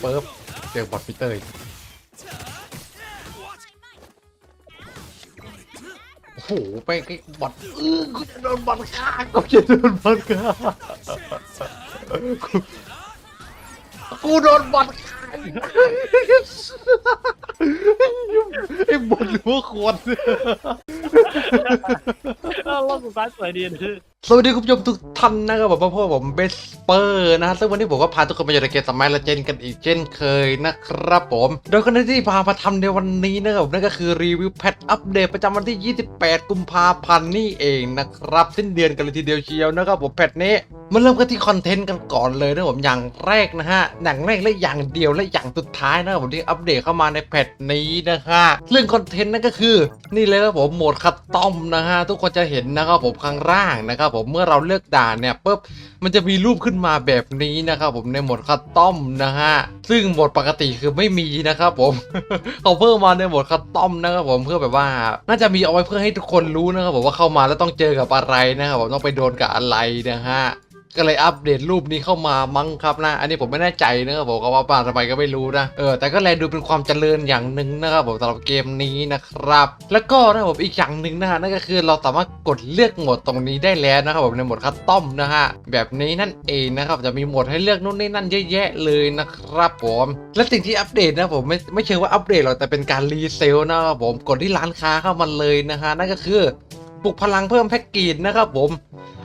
เปิบเจอบอทปีเตอร์โอ้โหไปไอ้บอทเออกูจะโดนบอทฆ่ากูจะโดนบอทฆ่ากูโดนบอทฆ่าไอ้บอทหรือว่าคนรอบสุดท้ายสวยดีนะ สวัสดีคุณผู้ชมทุกท่านนะครับผมพ่อผมเบสเปอร์นะฮะซึ่งวันนี้ผมก็พาทุกคนมาอยู่ในเกมสมัยละเจนกันอีกเช่นเคยนะครับผม โดยคนที่พามาทำในวันนี้นะครับนั่นก็คือรีวิวแพทอัปเดตประจำวันที่ 28 กุมภาพันธ์นี่เองนะครับ สิ้นเดือนกันเลยทีเดียวเชียวนะครับผมแพทนี้มาเริ่มกันที่คอนเทนต์กันก่อนเลยนะครับผมอย่างแรกนะฮะอย่างแรกและอย่างเดียวและอย่างสุดท้ายนะครับผมที่อัปเดตเข้ามาในแพทนี้นะฮะเรื่องคอนเทนต์นั่นก็คือ นี่เลยครับผมโหมดคัสตอมนะฮะทุกคนจะเห็นนะครับผมข้างล่างนะครับผมเมื่อเราเลือกด่านเนี่ยปุ๊บมันจะมีรูปขึ้นมาแบบนี้นะครับผมในโหมดคัสตอมนะฮะซึ่งโหมดปกติคือไม่มีนะครับผมเขาเพิ่มมาในโหมดคัสตอมนะครับผมเพื่อแบบว่า น่าจะมีเอาไว้เพื่อให้ทุกคนรู้นะครับผมว่าเข้ามาแล้วต้องเจอกับอะไรนะครับผมต้องไปโดนกับอะไรนะฮะ ก็เลยอัปเดตรูปนี้เข้ามามั้งครับนะ อันนี้ผมไม่แน่ใจนะครับผมก็ว่าป่าทำไมก็ไม่รู้นะ เออแต่ก็แลดูเป็นความเจริญอย่างหนึ่งนะครับผมสำหรับเกมนี้นะครับ แล้วก็นะผมอีกอย่างหนึ่งนะฮะนั่นก็คือเราสามารถกดเลือกโหมดตรงนี้ได้แล้วนะครับผมในโหมดคัสตอมนะฮะแบบนี้นั่นเองนะครับจะมีโหมดให้เลือกนู่นนี่นั่นเยอะแยะเลยนะครับผมและสิ่งที่อัปเดตนะผมไม่ไม่เชิงว่าอัปเดตหรอกแต่เป็นการรีเซลนะครับผมกดที่ร้านค้าเข้ามาเลยนะฮะนั่นก็คือปลุกพลังเพิ่มแพ็กเกจนะครับผม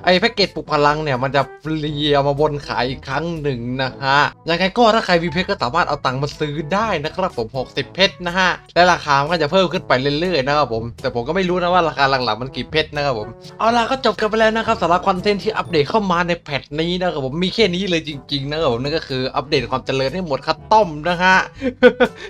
ไอ้แพ็กเกจปลุกพลังเนี่ยมันจะฟรีเอามาวนขายอีกครั้งหนึ่งนะฮะยังไงก็ถ้าใครมีเพชรก็สามารถเอาตังค์มาซื้อได้นะครับผม 60 เพชรนะฮะ และราคามันก็จะเพิ่มขึ้นไปเรื่อยๆนะครับผม แต่ผมก็ไม่รู้นะว่าราคาหลังๆมันกี่เพชรนะครับผม เอาล่ะก็จบกันไปแล้วนะครับสำหรับคอนเทนต์ที่อัปเดตเข้ามาในแพทนี้นะครับผมมีแค่นี้เลยจริงๆนะครับผมนั่นก็คืออัปเดตความเจริญให้หมดคัสตอมนะฮะ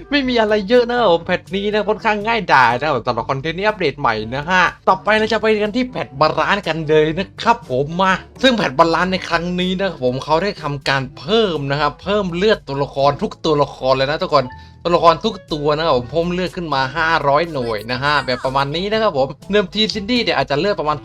ไม่มีอะไรเยอะนะครับผมแพทนี้นะค่อนข้างง่ายดายนะครับสำหรับคอนเทนต์นี้อัปเดตใหม่นะฮะต่อไปเราจะไปกันที่แพทบาลานกันเลยนะครับผมมา ซึ่งแพทบาลานซ์ในครั้งนี้นะครับผมเขาได้ทำการเพิ่มนะครับ เพิ่มเลือดตัวละครทุกตัวละครเลยนะทุกคน ตัวละครทุกตัวนะครับผมเพิ่มเลือดขึ้นมา 500 หน่วยนะฮะแบบประมาณนี้นะครับผมเดิมทีซินดี้เนี่ยอาจจะเลือดประมาณ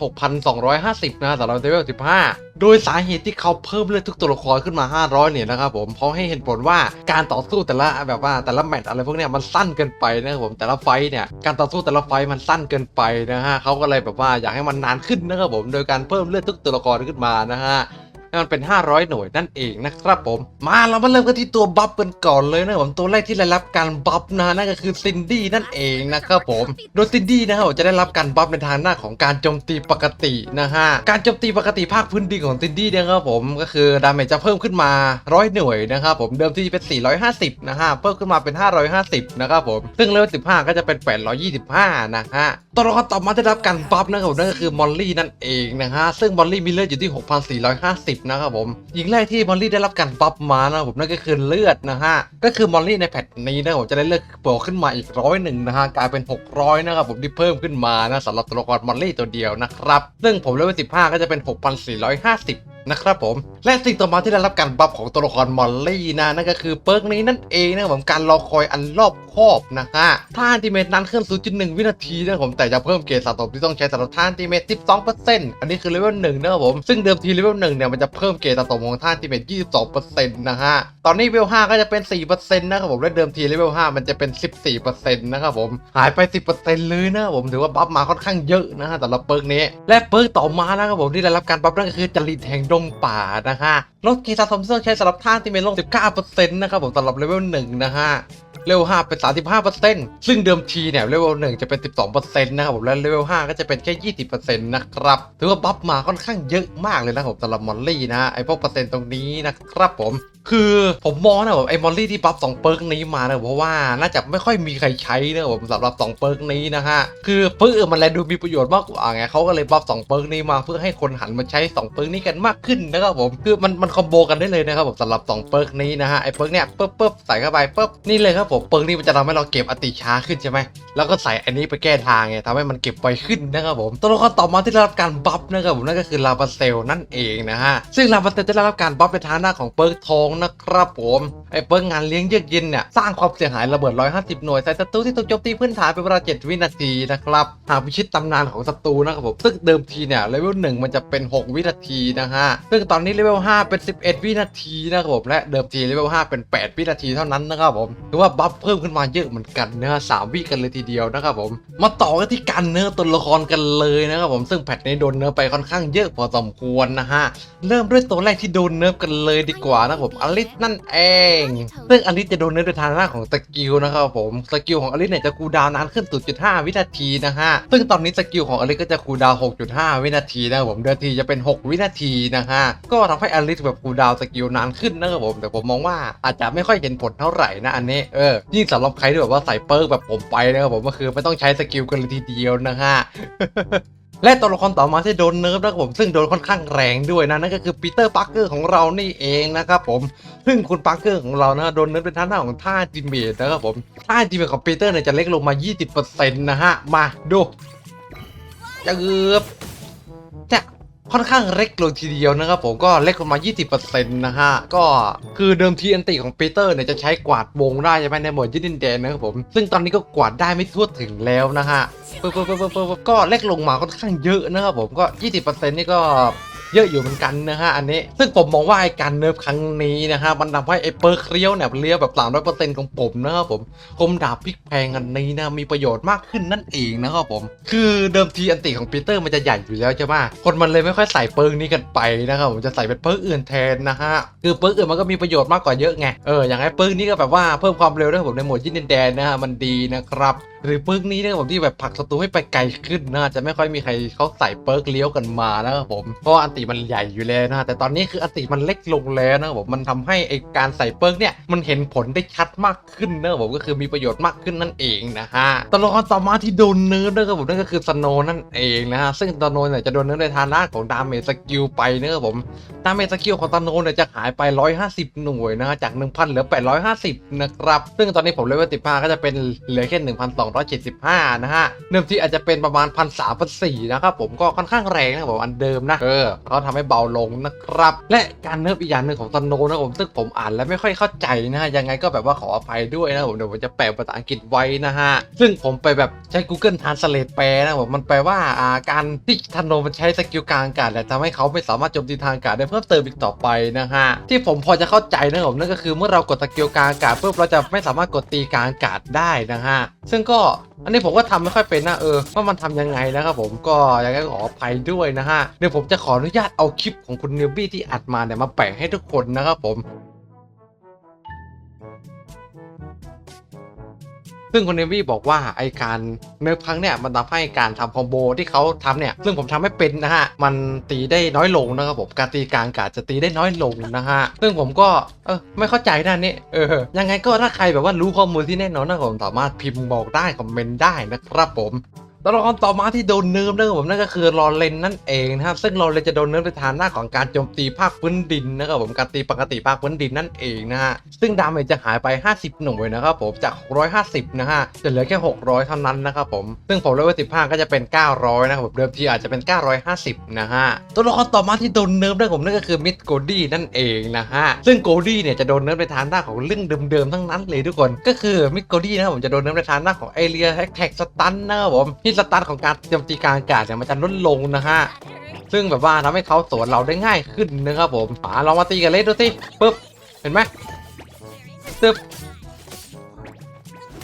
6,250นะฮะสำหรับเลเวล15โดยสาเหตุที่เขาเพิ่มเลือดทุกตัวละครขึ้นมา 500 เนี่ยนะครับผมเพราะให้เห็นผลว่าการต่อสู้แต่ละแบบว่าแต่ละแมตช์อะไรพวกเนี้ยมันสั้นเกินไปนะครับผมแต่ละไฟเนี่ยการต่อสู้แต่ละไฟมันสั้นเกินไปนะฮะเขาก็เลยแบบว่าอยากให้มันนานขึ้นนะครับผมโดยการเพิ่มเลือดทุกตัวละครขึ้นมานะฮะ ให้มันเป็น 500 หน่วยนั่นเองนะครับผม มาเรามาเริ่มกันที่ตัวบัฟกันก่อนเลยนะครับผมตัวแรกที่ได้รับการบัฟนะนั่นก็คือซินดี้นั่นเองนะครับผมโดยซินดี้นะครับจะได้รับการบัฟในทางหน้าของการโจมตีปกตินะฮะการโจมตีปกติภาคพื้นดินของซินดี้นี่ยครับผมก็คือดาเมจจะเพิ่มขึ้นมา 100 หน่วยนะครับผมเดิมที่เป็น 450 นะฮะเพิ่มขึ้นมาเป็น 550 นะครับผมซึ่งเลเวล15 ก็จะเป็น 825 นะฮะตัวละครต่อมาได้รับการบัฟนะครับผมนั่นก็คือมอลลี่นั่นเองนะฮะซึ่งมอลลี่มีเลือดอยู่ที่ 6,450นะครับผมยิงแรกที่มอลลี่ได้รับการบัฟมานะครับผมนั่นก็คือเลือดนะฮะก็คือมอลลี่ในแพทนี้นะผมจะได้เลือดโผล่ขึ้นมาอีกร้อยหนึ่งนะฮะกลายเป็น 600นะครับผมที่เพิ่มขึ้นมานะสำหรับตัวละครมอลลี่ตัวเดียวนะครับซึ่งผมเลเวล15 ก็จะเป็น 6,450นะครับผม และสิ่งต่อมาที่ได้รับการบัฟของตัวละครมอลลี่นะนั่นก็คือเปิร์กนี้นั่นเองนะผมการรอคอยอันรอบคอบนะฮะท่าอันติเมตนั้นเคลื่อน0.1 วินาทีนะผมแต่จะเพิ่มเกรดสะสมที่ต้องใช้สำหรับท่าอันติเมต12%อันนี้คือเลเวล1นะครับผมซึ่งเดิมทีเลเวล1เนี่ยมันจะเพิ่มเกรดสะสมของท่าอันติเมต22%นะฮะตอนนี้เลเวล5ก็จะเป็น 4%นะครับผมและเดิมทีเลเวล5มันจะเป็น 14%นะครับผมหายไป 10%เลยนะผมถือว่าบัฟมาค่อนข้างเยอะนะฮะสำหรับเปิร์กนี้และเปิร์กต่อมานะครับผมที่ได้รับการบัฟนั่นก็คือจริตแห่งดงป่านะฮะลดเกรดสะสมที่ต้องใช้สำหรับท่าอันติเมตลง19%นะครับผมสำหรับเลเวล1นะฮะเลเวล5เป็น 35%ซึ่งเดิมทีเนี่ยเลเวล1จะเป็น 12%นะครับผมและเลเวล5ก็จะเป็นแค่ 20%นะครับถือว่าบัฟมาค่อนข้างเยอะมากเลยนะครับสำหรับมอลลี่นะไอพวกเปอร์เซ็นต์ตรงนี้นะครับผมคือผมมองนะผมไอ้มอลลี่ที่บัฟสองเปิร์กนี้มานะเพราะว่าน่าจะไม่ค่อยมีใครใช้นะผมสำหรับสองเปิร์กนี้นะฮะคือเปิร์กอื่นมันแลดูมีประโยชน์มากกว่าไงเขาก็เลยบัฟสองเปิร์กนี้มาเพื่อให้คนหันมาใช้สองเปิร์กนี้กันมากขึ้นนะครับผมคือมันมันคอมโบกันได้เลยนะครับผมสำหรับสองเปิร์กนี้นะฮะไอ้เปิร์กเนี่ยปึ๊บปึ๊บใส่เข้าไปปึ๊บนี่เลยครับผมเปิร์กนี้มันจะทำให้เราเก็บอติช้าขึ้นใช่ไหมแล้วก็ใส่อันนี้ไปแก้ทางไงทำให้มันเก็บไวขึ้นนะครับผมตัวละครต่อมาที่ได้รับการบัฟนะครับผมนั่นก็คือลาบาเซลนั่นเองนะฮะซึ่งลาบาเซลจะได้รับการบัฟในทาน้าของเปิร์กทองนะครับผมไอ้เปิ้งงานเลี้ยงเยือกเย็นเนี่ยสร้างความเสียหายระเบิด 150 หน่วยใส่ศัตรูที่ถูกโจมตีพื้นฐานเป็นเวลา 7 วินาทีนะครับหากพิชิตตำนานของศัตรูนะครับผมซึ่งเดิมทีเนี่ยเลเวล1มันจะเป็น 6 วินาทีนะฮะซึ่งตอนนี้เลเวล5เป็น 11 วินาทีนะครับผมและเดิมทีเลเวล5เป็น 8 วินาทีเท่านั้นนะครับผมถือว่าบัฟเพิ่มขึ้นมาเยอะเหมือนกันนะสามวิกันเลยทีเดียวนะครับผมมาต่อกันที่การเนื้อตัวละครกันเลยนะครับผมซึ่งแพทนี้โดนเนื้อไปค่อนข้างเยอะพอสมควรนะฮะเริ่มด้วยตัวแรกที่โดนเนิร์ฟกันเลยดีกว่านะครับผมอลิสนั่นเอง ซึ่งอลิสจะโดนเนิร์ฟโดยทางด้านของสกิลนะครับผมสกิลของอลิสเนี่ยจะคูดาวนานขึ้น 0.5 วินาทีนะฮะ ซึ่งตอนนี้สกิลของอลิสก็จะคูดาว 6.5 วินาทีนะครับผมเดิมทีจะเป็น 6 วินาทีนะฮะ ก็ทำให้อลิสแบบคูดาวสกิลนานขึ้นนะครับผม แต่ผมมองว่าอาจจะไม่ค่อยเห็นผลเท่าไหร่นะอันนี้เออยิ่งสำหรับใครที่แบบว่าใส่เปิร์กแบบผมไปนะครับผมก็คือไม่ต้องใช้สกิลกันเลยทีเดียวนะฮะ และตัวละครต่อมาที่โดนเนิร์ฟนะครับผมซึ่งโดนค่อนข้างแรงด้วยนะนั่นก็คือปีเตอร์ปาร์เกอร์ของเรานี่เองนะครับผมซึ่งคุณปาร์เกอร์ของเรานะโดนเนิร์ฟเป็นท่าหน้าของท่าจิมเมตนะครับผมท่าจิมเมตของปีเตอร์เนี่ยจะเล็กลงมา 20%นะฮะมาดูจะเกือบจะ ค่อนข้างเล็กลงทีเดียวนะครับผมก็เล็กลงมา 20%นะฮะ ก็คือเดิมทีอันติของปีเตอร์เนี่ยจะใช้กวาดวงได้ใช่ไหมในหมดยืดดินแดนนะครับผม ซึ่งตอนนี้ก็กวาดได้ไม่ทั่วถึงแล้วนะฮะปึ๊บปึ๊บปึ๊บปึ๊บปึ๊บก็เล็กลงมาค่อนข้างเยอะนะครับผมก็ 20%นี่ก็ เยอะอยู่เหมือนกันนะฮะอันนี้ ซึ่งผมมองว่าไอ้การเนิร์ฟครั้งนี้นะฮะมันทำให้ไอ้เปิร์คเรียวเนี่ยเรียวแบบ300%ของผมนะครับผมคมดาบพลิกแพงอันนี้นะมีประโยชน์มากขึ้นนั่นเองนะครับผม คือเดิมทีอันติของปีเตอร์มันจะใหญ่อยู่แล้วใช่ไหมคนมันเลยไม่ค่อยใส่เปิร์กนี้กันไปนะครับผมจะใส่เป็นเปิร์กอื่นแทนนะฮะคือเปิร์กอื่นมันก็มีประโยชน์มากกว่าเยอะไงเอออย่างไอ้เปิร์กนี้ก็แบบว่าเพิ่มความเร็วได้ผมในโหมดยินดินแดนนะฮะมันดีนะครับ หรือเปิร์กนี้นะครับผมที่แบบผลักศัตรูให้ไปไกลขึ้นนะจะไม่ค่อยมีใครเขาใส่เปิร์กเลี้ยวกันมานะครับผมเพราะอันติมันใหญ่อยู่แล้วนะแต่ตอนนี้คืออันติมันเล็กลงแล้วนะครับผมมันทำให้ไอการใส่เปิร์กเนี่ยมันเห็นผลได้ชัดมากขึ้นนะครับผมก็คือมีประโยชน์มากขึ้นนั่นเองนะฮะตัวละครต่อมาที่โดนเนิร์ฟนะครับผมนั่นก็คือสโนนั่นเองนะฮะซึ่งสโนเนี่ยจะโดนเนิร์ฟในฐานะของดาเมจสกิลไปนะครับผมดาเมจสกิลของสโนเนี่ยจะหายไป 150 หน่วยนะฮะจาก 1,000เหลือ 850 นะครับซึ่งตอนนี้ผมเลเวล15ก็จะเป็นเหลือแค่1,275 นะฮะเดิมที่อาจจะเป็นประมาณ 1,300 1,400 นะครับผมก็ค่อนข้างแรงนะครับผมอันเดิมนะ เออเขาทำให้เบาลงนะครับ และการเนิร์ฟอีกอย่างหนึ่งของสโนนะผมซึ่งผมอ่านแล้วไม่ค่อยเข้าใจนะฮะ ยังไงก็แบบว่าขออภัยด้วยนะผมเดี๋ยวผมจะแปลภาษาอังกฤษไว้นะฮะ ซึ่งผมไปแบบใช้ Google Translate แปลนะผมมันแปลว่าอ่าการที่ธโนมันใช้สกิลกลางอากาศแหละทำให้เขาไม่สามารถโจมตีทางอากาศได้เพิ่มเติมอีกต่อไปนะฮะที่ผมพอจะเข้าใจนะผมนั่นก็คือเมื่อเรากดสกิลกลางอากาศปุ๊บเราจะไม่สามารถกดตีกลางอากาศได้นะฮะซึ่งก็อันนี้ผมก็ทำไม่ค่อยเป็นนะเออว่ามันทำยังไงนะครับผมก็ยังไงขออภัยด้วยนะฮะเดี๋ยวผมจะขออนุญาตเอาคลิปของคุณเนวบี้ที่อัดมาเนี่ยมาแปะให้ทุกคนนะครับผม ซึ่งคุณเนวี่บอกว่าไอการเนิร์ฟครั้งเนี่ยมันทำให้การทำคอมโบที่เขาทำเนี่ยซึ่งผมทำไม่เป็นนะฮะมันตีได้น้อยลงนะครับผมการตีกลางกาจะตีได้น้อยลงนะฮะซึ่งผมก็เออไม่เข้าใจด้านนี้เออยังไงก็ถ้าใครแบบว่ารู้ข้อมูลที่แน่นอนนะครับผมสามารถพิมพ์บอกได้คอมเมนต์ได้นะครับผม ตัวละครต่อมาที่โดนเนิร์ฟนะครับผมนั่นก็คือลอเรนนั่นเองนะครับซึ่งลอเรนจะโดนเนิร์ฟในฐานะของการโจมตีภาคพื้นดินนะครับผมการตีปกติภาคพื้นดินนั่นเองนะฮะซึ่งดาเมจจะหายไป 50 หน่วยนะครับผมจาก 150 นะฮะจะเหลือแค่ 600 เท่านั้นนะครับผมซึ่งผมเลเวล15 ก็จะเป็น 900 นะครับผมเดิมทีอาจจะเป็น 950 นะฮะตัวละครต่อมาที่โดนเนิร์ฟนะครับผมนั่นก็คือมิดโกดี้นั่นเองนะฮะซึ่งโกดี้เนี่ยจะโดนเนิร์ฟในฐานะของเรื่องเดิมๆทั้งนั้นเลยทุกคน ก็คือมิดโกดี้นะครับผมจะโดนเนิร์ฟในฐานะของเอเรียแท็กสตันนะครับผมทีสตันของการโจมตีกลางอากาศเนี่ยมันจะลดลงนะฮะซึ่งแบบว่าทำให้เขาสวนเราได้ง่ายขึ้นนะครับผมป๋าลองมาตีกันเล่นดูสิปึ๊บเห็นไหมตึ๊บ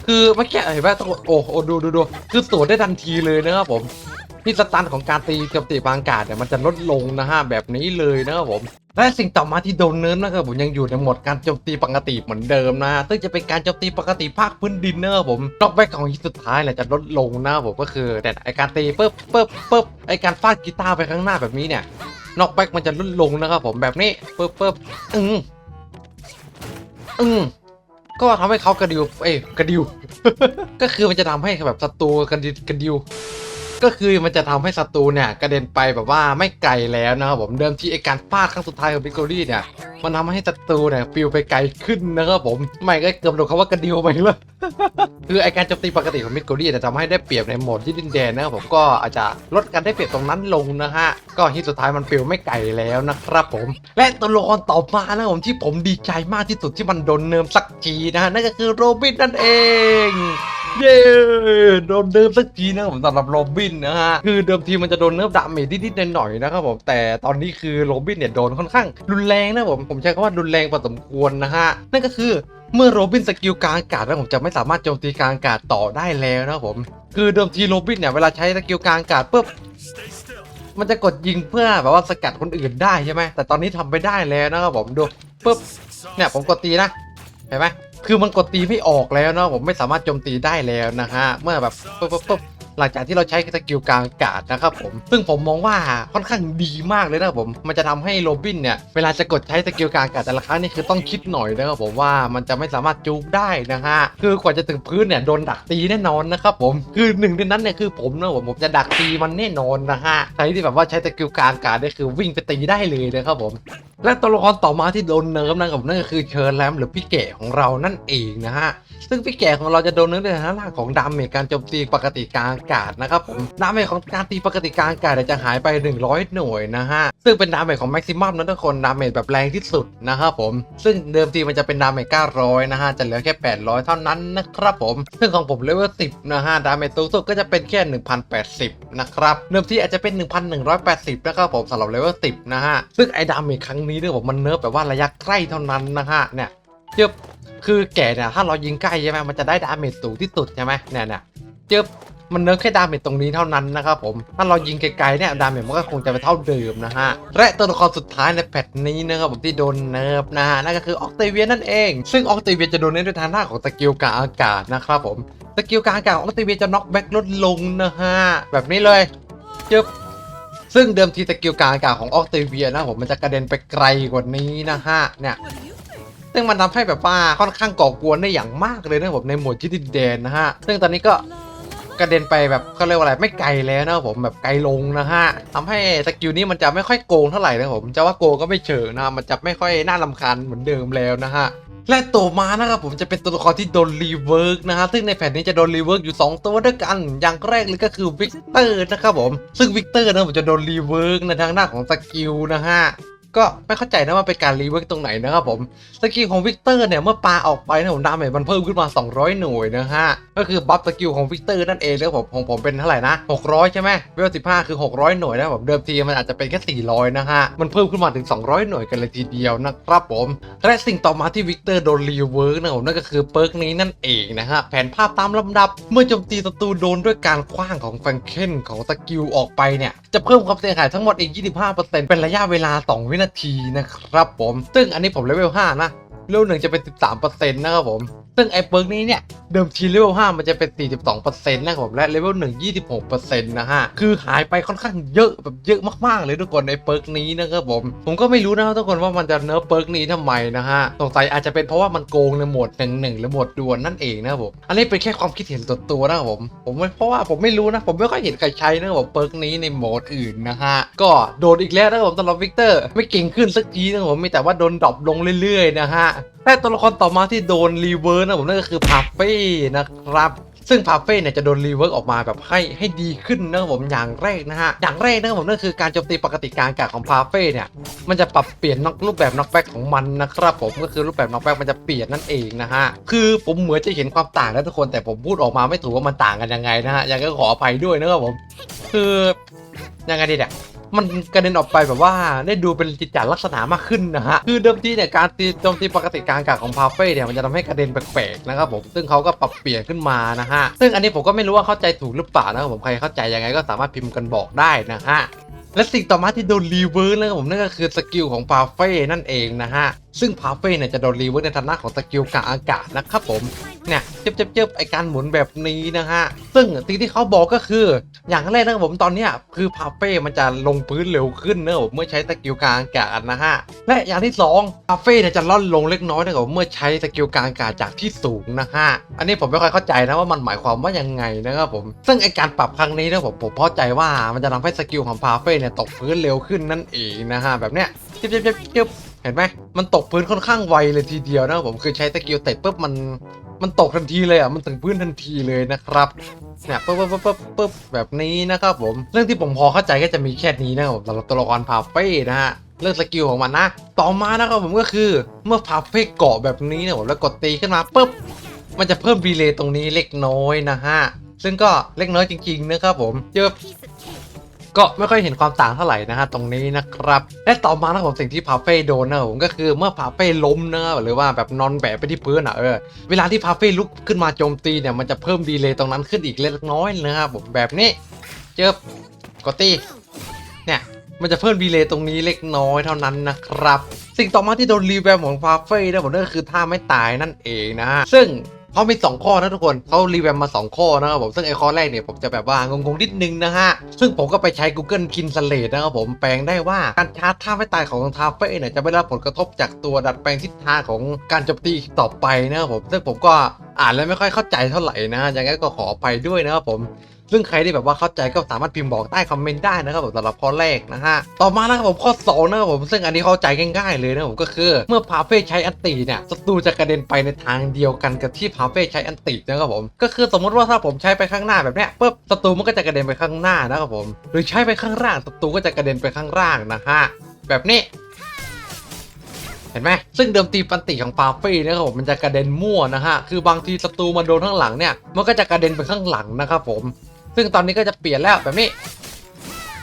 คือเมื่อกี้เห็นไหมต้องโอ้โหดูดูดูคือสวนได้ทันทีเลยนะครับผมที่สตันของการตีโจมตีกลางอากาศเนี่ยมันจะลดลงนะฮะแบบนี้เลยนะครับผม และสิ่งต่อมาที่โดนเนิร์ฟนะครับผมยังอยู่ในโหมดการโจมตีปกติเหมือนเดิมนะซึ่งจะเป็นการโจมตีปกติภาคพื้นดินนะครับผมนอกแบ็กของฮิตสุดท้ายแหละจะลดลงนะครับผมก็คือแต่ไอการตีปึ๊บปึ๊บปึ๊บไอการฟาดกีตาร์ไปข้างหน้าแบบนี้เนี่ยนอกแบ็กมันจะลดลงนะครับผมแบบนี้ปึ๊บปึ๊บอืมอืมก็ทำให้เขากระดิวเอ้กระดิว ก็คือมันจะทำให้แบบศัตรูกระดิวกระดิว ก็คือมันจะทำให้ศัตรูเนี่ยกระเด็นไปแบบว่าไม่ไกลแล้วนะครับผมเดิมทีไอการฟาดครั้งสุดท้ายของพิกโกลี่เนี่ยมันทำให้ศัตรูเนี่ยฟิวไปไกลขึ้นนะครับผมไม่ก็เกือบโดนคำว่ากระเดียวไปเลยคือไอการโจมตีปกติของมิดโกลี่จะทำให้ได้เปรียบในโหมดที่ดินแดนนะครับผมก็อาจจะลดการได้เปรียบตรงนั้นลงนะฮะก็ฮิตสุดท้ายมันฟิวไม่ไกลแล้วนะครับผม และตัวละครต่อมานะผมที่ผมดีใจมากที่สุดที่มันโดนเนิร์มสักทีนะฮะนั่นก็คือโรบินนั่นเองเย้โดนเนิร์ฟสักทีนะครับผมสำหรับโรบินนะฮะคือเดิมทีมันจะโดนเนิร์ฟดาเมจนิดๆหน่อยๆนะครับผมแต่ตอนนี้คือโรบินเนี่ยโดนค่อนข้างรุนแรงนะผมผมใช้คำว่ารุนแรงพอสมควรนะฮะ นั่นก็คือเมื่อโรบินสกิลกลางอากาศแล้วผมจะไม่สามารถโจมตีกลางอากาศต่อได้แล้วนะผม คือเดิมทีโรบินเนี่ยเวลาใช้สกิลกลางอากาศปุ๊บมันจะกดยิงเพื่อแบบว่าสกัดคนอื่นได้ใช่ไหมแต่ตอนนี้ทำไม่ได้แล้วนะครับผมดูปุ๊บเนี่ยผมกดตีนะเห็นไหมคือมันกดตีไม่ออกแล้วนะผมไม่สามารถโจมตีได้แล้วนะฮะเมื่อแบบปุ๊บปุ๊บปุ๊บ หลังจากที่เราใช้สกิลกลางอากาศนะครับผม ซึ่งผมมองว่าค่อนข้างดีมากเลยนะครับผม มันจะทำให้โรบินเนี่ย เวลาจะกดใช้สกิลกลางอากาศแต่ละครั้งนี่คือต้องคิดหน่อยนะครับผมว่ามันจะไม่สามารถจูบได้นะฮะ คือกว่าจะถึงพื้นเนี่ยโดนดักตีแน่นอนนะครับผม คือหนึ่งในนั้นเนี่ยคือผมนะผมผมจะดักตีมันแน่นอนนะฮะ ใครที่แบบว่าใช้สกิลกลางอากาศนี่คือวิ่งไปตีได้เลยนะครับผมและตัวละครต่อมาที่โดนเนิร์ฟนะครับนั่นก็คือเชิญแรมหรือพี่แก่ของเรานั่นเองนะฮะ ซึ่งพี่แก่ของเราจะโดนเนิร์ฟในทางด้านของดาเมจการโจมตีปกติกลางอากาศนะครับผมดาเมจของการตีปกติกลางอากาศเนี่ยจะหายไป 100 หน่วยนะฮะซึ่งเป็นดาเมจของแม็กซิมัมนะทุกคนดาเมจแบบแรงที่สุดนะครับผม ซึ่งเดิมทีมันจะเป็นดาเมจ900นะฮะจะเหลือแค่ 800 เท่านั้นนะครับผม ซึ่งของผมเลเวล10นะฮะดาเมจสูงสุดก็จะเป็นแค่ 1080 นะครับเดิมทีอาจจะเป็น 1180 นะครับผมสำหรับเลเวล10นะฮะซึ่งไอ้ดาเมจครั้งนี้เนี่ยผมมันเนิร์ฟแบบว่าระยะใกล้เท่านั้นนะฮะเนี่ยเจ็บ คือแก่เนี่ยถ้าเรายิงใกล้ใช่ไหมมันจะได้ดาเมจสูงที่สุดใช่ไหมเนี่ยเนี่ยเจ็บมันเนิร์ฟแค่ดาเมจตรงนี้เท่านั้นนะครับผม ถ้าเรายิงไกลๆเนี่ยดาเมจมันก็คงจะไปเท่าเดิมนะฮะ และตัวละครสุดท้ายในแพทนี้นะครับผมที่โดนเนิร์ฟนะฮะนั่นก็คือออกเตเวียนนั่นเอง ซึ่งออกเตเวียนจะโดนเน้นด้วยทางหน้าของสกิลกางอากาศนะครับผม สกิลกางอากาศออกเตเวียนจะน็อกแบ็กลดลงนะฮะแบบนี้เลยจึ๊บซึ่งเดิมทีสกิลกางอากาศของออกเตเวียนะผมมันจะกระเด็นไปไกลกว่านี้นะฮะเนี่ย ซึ่งมันทำให้แบบว่าค่อนข้างก่อกวนได้อย่างมากเลยนะผมในหมวดที่ดินแดนนะฮะ ซึ่งตอนนี้ก็กระเด็นไปแบบเขาเรียกว่าอะไรไม่ไกลแล้วนะผมแบบไกลลงนะฮะทำให้สกิลนี้มันจะไม่ค่อยโกงเท่าไหร่นะผมจะว่าโกงก็ไม่เชิงนะมันจะไม่ค่อยน่าลำคาญเหมือนเดิมแล้วนะฮะและตัวมานะครับผมจะเป็นตัวละครที่โดนรีเวิร์กนะฮะซึ่งในแผ่นนี้จะโดนรีเวิร์กอยู่ 2 ตัวด้วยกัน อย่างแรกเลยก็คือวิกเตอร์นะครับผม ซึ่งวิกเตอร์นะผมจะโดนรีเวิร์กในทางหน้าของสกิลนะฮะ ก็ไม่เข้าใจนะว่าเป็นการรีเวิร์กตรงไหนนะครับผมสกิลของวิกเตอร์เนี่ยเมื่อปาออกไปนะผมดาเมจมันเพิ่มขึ้นมา 200 หน่วยนะฮะก็คือบัฟสกิลของวิกเตอร์นั่นเองแล้วผมของผมเป็นเท่าไหร่นะ 600 ใช่ไหมเวล15 คือ 600 หน่วยนะผมเดิมทีมันอาจจะเป็นแค่ 400 นะฮะ มันเพิ่มขึ้นมาถึง 200 หน่วยกันเลยทีเดียวนะครับผม และสิ่งต่อมาที่วิกเตอร์โดนรีเวิร์กนะผมนั่นก็คือเปิร์กนี้นั่นเองนะฮะแผนภาพตามลำดับ เมื่อโจมตีศัตรูโดนด้วยการคว้างของแฟงเคนของสกิลออกไปเนี่ยจะเพิ่มความเสียหายทั้งหมดอีก 25%เป็นระยะเวลา 2 วินาทีนะครับผม ซึ่งอันนี้ผมเลเวล5นะเลเวลหนึ่งจะเป็น 13%นะครับผม ซึ่งไอ้เปิร์กนี้เนี่ย เดิมทีเลเวล5มันจะเป็น 42%นะครับผมและเลเวล1 26%นะฮะ คือหายไปค่อนข้างเยอะแบบเยอะมากๆเลยทุกคนในเปิร์กนี้นะครับผม ผมก็ไม่รู้นะครับทุกคนว่ามันจะเนิร์ฟเปิร์กนี้ทำไมนะฮะ สงสัยอาจจะเป็นเพราะว่ามันโกงในโหมดหนึ่งหนึ่งหรือโหมดดวลนั่นเองนะครับผม อันนี้เป็นแค่ความคิดเห็นตัวตัวนะครับผม ผมไม่เพราะว่าผมไม่รู้นะ ผมไม่ค่อยเห็นใครใช้นะครับผมเปิร์กนี้ในโหมดอื่นนะฮะ ก็โดนอีกแล้วนะครับผมสำหรับวิกเตอร์ไม่เก่งขึ้นสักทีนะครับผมมีแต่ว่าโดนดรอปลงเรื่อยๆนะฮะ และตัวละครต่อมาที่โดนรีเวิร์สนะผมนั่นก็คือพาเฟ่นะครับซึ่งพาเฟ่เนี่ยจะโดนรีเวิร์กออกมาแบบให้ให้ดีขึ้นนะครับผมอย่างแรกนะฮะอย่างแรกนะครับผมนั่นคือการโจมตีปกติกางอากของพาเฟ่เนี่ยมันจะปรับเปลี่ยนน็อกรูปแบบน็อกแบ็กของมันนะครับผมก็คือรูปแบบน็อกแบ็กมันจะเปลี่ยนนั่นเองนะฮะคือผมเหมือนจะเห็นความต่างแล้วทุกคนแต่ผมพูดออกมาไม่ถูกว่ามันต่างกันยังไงนะฮะยังก็ขออภัยด้วยนะครับผมคือยังไงดีเนี่ย มันกระเด็นออกไปแบบว่าได้ดูเป็นจิตจาลักษณะมากขึ้นนะฮะคือเดิมทีเนี่ยการตีโจมตีปกติกลางกากของพาเฟ่เนี่ยมันจะทำให้กระเด็นแปลกๆนะครับผมซึ่งเขาก็ปรับเปลี่ยนขึ้นมานะฮะซึ่งอันนี้ผมก็ไม่รู้ว่าเข้าใจถูกหรือเปล่านะครับผมใครเข้าใจยังไงก็สามารถพิมพ์กันบอกได้นะฮะและสิ่งต่อมาที่โดนรีเวิร์สนะครับผมนั่นก็คือสกิลของพาเฟ่นั่นเองนะฮะซึ่งพาเฟ่เนี่ยจะโดนรีเวิร์สในฐานะของสกิลกาอากาศนะครับผมเนี่ยเจ็บเจ็บเจ็บไอการหมุนแบบนี้นะฮะ ซึ่งสิ่งที่เขาบอกก็คือ อย่างแรกนะครับผมตอนเนี้ยคือพาเฟ่มันจะลงพื้นเร็วขึ้นนะครับผมเมื่อใช้สกิลกลางอากาศนะฮะ และอย่างที่สองพาเฟ่เนี่ยจะล่อนลงเล็กน้อยนะครับผมเมื่อใช้สกิลกลางอากาศจากที่สูงนะฮะ อันนี้ผมไม่ค่อยเข้าใจนะว่ามันหมายความว่ายังไงนะครับผม ซึ่งไอการปรับครั้งนี้นะผมผมเข้าใจว่ามันจะทำให้สกิลของพาเฟ่เนี่ยตกพื้นเร็วขึ้นนั่นเองนะฮะแบบเนี้ยเจ็บเจ็บเจ็บ เห็นไหมมันตกพื้นค่อนข้างไวเลยทีเดียวนะผมคือใช้สกิลเตะปุ๊บมันมันตกทันทีเลยอะมันถึงพื้นทันทีเลยนะครับเนี่ยปุ๊บปุ๊บปุ๊บปุ๊บแบบนี้นะครับผมเรื่องที่ผมพอเข้าใจก็จะมีแค่นี้นะครับผมสำหรับตัวละครพาเฟ่นะฮะเรื่องสกิลของมันนะต่อมานะครับผมก็คือเมื่อพาเฟ่เกาะแบบนี้นะผมแล้วกดตีขึ้นมาปุ๊บมันจะเพิ่มดีเลย์ตรงนี้เล็กน้อยนะฮะซึ่งก็เล็กน้อยจริงๆนะครับผมเจอ ก็ไม่ค่อยเห็นความต่างเท่าไหร่นะฮะตรงนี้นะครับและต่อมานะผมสิ่งที่พาเฟ่โดนนะผมก็คือเมื่อพาเฟ่ล้มนะหรือว่าแบบนอนแบะไปที่พื้นอะเออเวลาที่พาเฟ่ลุกขึ้นมาโจมตีเนี่ยมันจะเพิ่มดีเลย์ตรงนั้นขึ้นอีกเล็กน้อยนะครับผมแบบนี้เจอกดตีเนี่ยมันจะเพิ่มดีเลย์ตรงนี้เล็กน้อยเท่านั้นนะครับ สิ่งต่อมาที่โดนรีแวมของพาเฟ่นะผมก็คือท่าไม่ตายนั่นเองนะซึ่ง เขามี 2 ข้อนะทุกคนเขารีแวมมา 2 ข้อนะครับผมซึ่งไอข้อแรกเนี่ยผมจะแบบว่างงๆนิดนึงนะฮะ ซึ่งผมก็ไปใช้ Google Translate นะครับผมแปลงได้ว่าการชาร์จท่าไม่ตายของทาเฟ่เนี่ยจะไม่ได้รับผลกระทบจากตัวดัดแปลงทิศทางของการโจมตีต่อไปนะครับผมซึ่งผมก็อ่านแล้วไม่ค่อยเข้าใจเท่าไหร่นะยังไงก็ขออภัยด้วยนะครับผม ซึ่งใครที่แบบว่าเข้าใจก็สามารถพิมพ์บอกใต้คอมเมนต์ได้นะครับผมสำหรับข้อแรกนะฮะต่อมานะครับผมข้อ2นะครับผมซึ่งอันนี้เข้าใจง่ายๆเลยนะผมก็คือเมื่อพาเฟ่ใช้อันติเนี่ยศัตรูจะกระเด็นไปในทางเดียวกันกับที่พาเฟ่ใช้อันตินะครับผมก็คือสมมติว่าถ้าผมใช้ไปข้างหน้าแบบเนี้ยปุ๊บศัตรูมันก็จะกระเด็นไปข้างหน้านะครับผมหรือใช้ไปข้างล่างศัตรูก็จะกระเด็นไปข้างล่างนะฮะแบบนี้เห็นไหมซึ่งเดิมทีปันติของฟาเฟ่นะครับผมมันจะกระเด็นมั่วนะฮะ คือบางทีศัตรูมาโดนข้างหลังเนี่ย มันก็จะกระเด็นไปข้างหลังนะครับผม ซึ่งตอนนี้ก็จะเปลี่ยนแล้วแบบนี้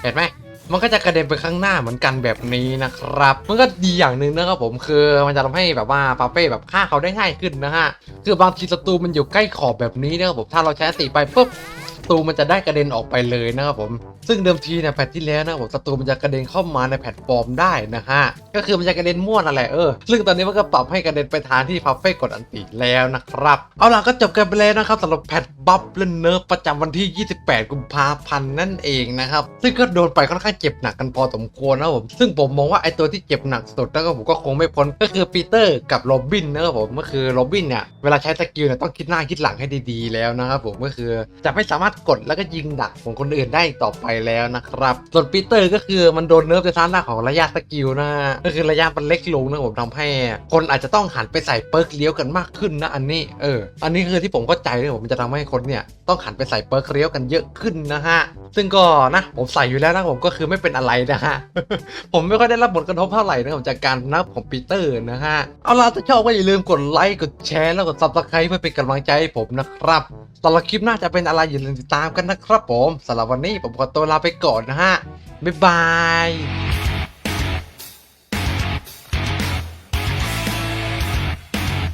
เห็นไหมมันก็จะกระเด็นไปข้างหน้าเหมือนกันแบบนี้นะครับ มันก็ดีอย่างหนึ่งนะครับผมคือมันจะทำให้แบบว่าปาเฟ่แบบฆ่าเขาได้ง่ายขึ้นนะฮะ คือบางทีศัตรูมันอยู่ใกล้ขอบแบบนี้นะครับผมถ้าเราใช้สติไปปุ๊บศัตรูมันจะได้กระเด็นออกไปเลยนะครับผม ซึ่งเดิมทีเนี่ยแพทที่แล้วนะผมศัตรูมันจะกระเด็นเข้ามาในแพลตฟอร์มได้นะฮะ ก็คือมันจะกระเด็นม่วนนั่นแหละเออ ซึ่งตอนนี้มันก็ปรับให้กระเด็นไปทางที่พัฟเฟ่กดอันติแล้วนะครับ เอาล่ะก็จบกันไปแล้วนะครับสำหรับแพทบัฟและเนิร์ฟประจำวันที่ 28 กุมภาพันธ์นั่นเองนะครับ ซึ่งก็โดนไปค่อนข้างเจ็บหนักกันพอสมควรนะผม ซึ่งผมมองว่าไอตัวที่เจ็บหนักสุดแล้วก็ผมก็คงไม่พ้นก็คือปีเตอร์กับโรบินนะครับผมก็คือโรบินเนี่ยเวลาใช้สกิลเนี่ยต้องคิดหน้าคิดหลังให้ดีๆ แล้วนะครับผมก็คือจะไม่สามารถกดแล้วก็ยิงดักของคนอื่นได้ต่อไปแล้วนะครับส่วนปีเตอร์ก็คือมันโดนเนิร์ฟในทางด้านของระยะสกิลนะก็คือระยะมันเล็กลงนะผมทำให้ คนอาจจะต้องหันไปใส่เปิร์กเลี้ยวกันมากขึ้นนะอันนี้เอออันนี้คือที่ผมเข้าใจเลยผมจะทำให้คนเนี่ยต้องหันไปใส่เปิร์กเลี้ยวกันเยอะขึ้นนะฮะซึ่งก็นะผมใส่อยู่แล้วนะผมก็คือไม่เป็นอะไรนะฮะผมไม่ค่อยได้รับผลกระทบเท่าไหร่นะครับจากการนับของปีเตอร์นะฮะเอาล่ะถ้าชอบก็อย่าลืมกดไลค์กดแชร์แล้วกดซับสไครต์เพื่อเป็นกำลังใจให้ผมนะครับสำหรับคลิปหน้าจะเป็นอะไรอย่าลืมติดตามกันนะครับ ผมสำหรับวันนี้ผมขอลาไปก่อนนะฮะ บ๊ายบาย